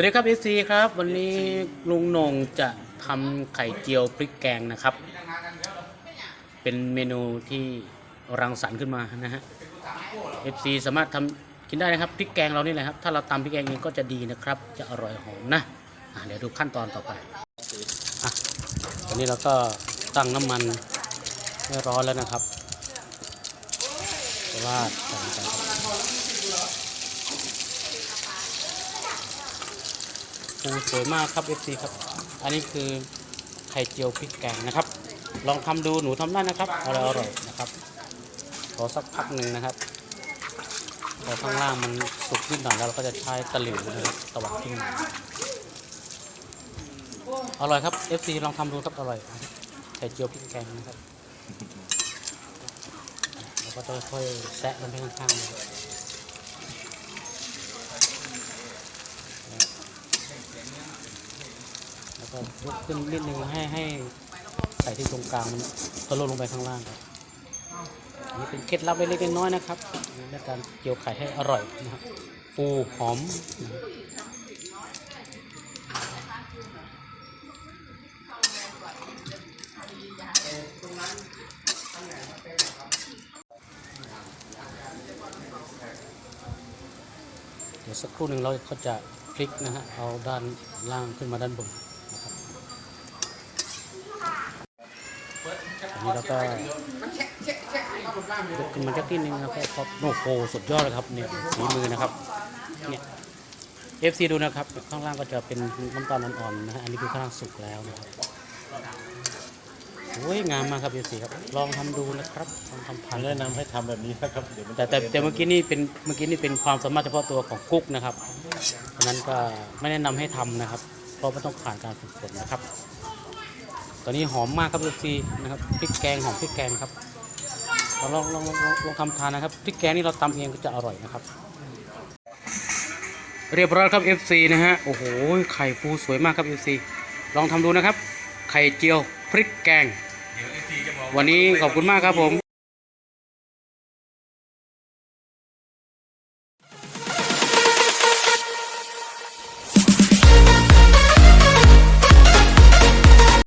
สวัสดีครับเอซีครับ วันนี้ลุงโหนงจะทำไข่เจียวพริกแกงนะครับ เป็นเมนูที่รังสรรค์ขึ้นมานะฮะเอฟซีสามารถทำกินได้นะครับพริกแกงเรานี่แหละครับ ถ้าเราตำพริกแกงเองก็จะดีนะครับ จะอร่อยหอมนะอะเดี๋ยวดูขั้นตอนต่อไปอะตอนนี้เราก็ตั้งน้ำมันให้ร้อนแล้วนะครับราดใส่ลงไปครับ ปูสวยมากครับ FC ครับ อันนี้คือไข่เจียวพริกแกงนะครับ ลองทำดูหนูทำได้นะครับอร่อยอร่อยนะครับรอสักพักหนึ่งนะครับพอข้างล่างมันสุกนิดหน่อยแล้วเราก็จะใช้ตะหลิวนะครับตวัดขึ้นมาอร่อยครับ FC ลองทำดูครับอร่อยไข่เจียวพริกแกงนะครับแล้วก็จะค่อยแซะมันไปข้างๆนะครับ แล้ว ก็ยกขึ้นนิดนึงให้ให้ใส่ที่ตรงกลางมันทะลุลงไปข้างล่างครับอันนี้เป็นเคล็ดลับเล็กๆน้อยๆนะครับในการเกี่ยวไข่ให้อร่อยนะครับฟูหอมนะครับเดี๋ยวสักครู่หนึ่งเราก็จะพลิกนะฮะ เอาด้านล่างขึ้นมาด้านบน นะครับอันนี้เราก็ยกขึ้นมาจักนิดนึงนะครับเพราะโอ้โหสุดยอดเลยครับเนี่ยฝีมือนะครับเนี่ยเอฟซีดูนะครับ ข้างล่างก็จะเป็นน้ำตาลอ่อนๆนะฮะอันนี้คือข้างล่างสุกแล้วนะครับสวยงามมากครับเอฟซีครับลองทำดูนะครับลองทำผทานมแนะนำให้ทำแบบนี้นะครับเดี๋ยวมันแต่แต่แต่เมื่อกี้นี่เป็นเมื่อกี้นี่เป็นความสามารถเฉพาะตัวของกุ๊กนะครับเพราะฉะนั้นก็ไม่แนะนำให้ทำนะครับ เพราะมันต้องผ่านการฝึกฝนนะครับ ตอนนี้หอมมากครับทุกทีนะครับพริกแกงหอมพริกแกงครับเราลองลองลองลองลองทำทานนะครับพริกแกงนี่เราตำเองก็จะอร่อยนะครับ เรียบร้อยครับ FC นะฮะโอ้โหไข่ฟูสวยมากครับ FC ลองทำดูนะครับ ไข่เจียวพริกแกง วันนี้ขอบคุณมากครับผม